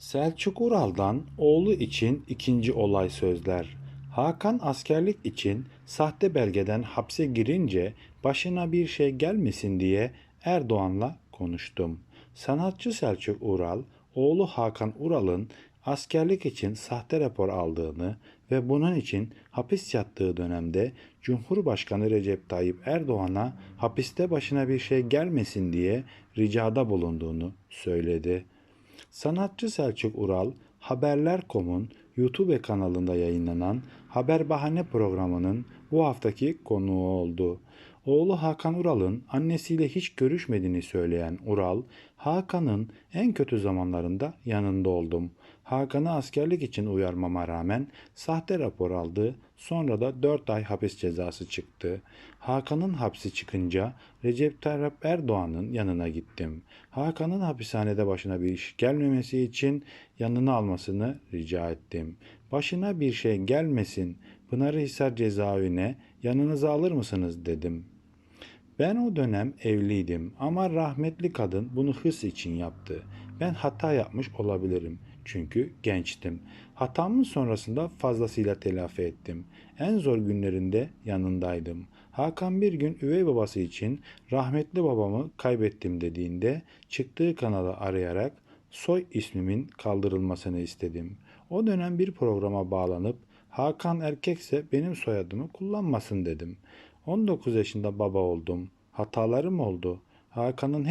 Selçuk Ural'dan oğlu için ikinci olay sözler. Hakan askerlik için sahte belgeden hapse girince başına bir şey gelmesin diye Erdoğan'la konuştum. Sanatçı Selçuk Ural, oğlu Hakan Ural'ın askerlik için sahte rapor aldığını ve bunun için hapis yattığı dönemde Cumhurbaşkanı Recep Tayyip Erdoğan'a hapiste başına bir şey gelmesin diye ricada bulunduğunu söyledi. Sanatçı Selçuk Ural, Haberler.com'un YouTube kanalında yayınlanan Haber Bahane programının bu haftaki konuğu oldu. Oğlu Hakan Ural'ın annesiyle hiç görüşmediğini söyleyen Ural, Hakan'ın en kötü zamanlarında yanında oldum. Hakan'ı askerlik için uyarmama rağmen sahte rapor aldı. Sonra da 4 ay hapis cezası çıktı. Hakan'ın hapsi çıkınca Recep Tayyip Erdoğan'ın yanına gittim. Hakan'ın hapishanede başına bir iş gelmemesi için yanına almasını rica ettim. Başına bir şey gelmesin, Pınarhisar cezaevine yanınıza alır mısınız dedim. Ben o dönem evliydim ama rahmetli kadın bunu hırs için yaptı. Ben hata yapmış olabilirim çünkü gençtim. Hatamın sonrasında fazlasıyla telafi ettim. En zor günlerinde yanındaydım. Hakan bir gün üvey babası için rahmetli babamı kaybettim dediğinde çıktığı kanalı arayarak soy ismimin kaldırılmasını istedim. O dönem bir programa bağlanıp Hakan erkekse benim soyadımı kullanmasın dedim. 19 yaşında baba oldum. Hatalarım oldu. Hakan'ın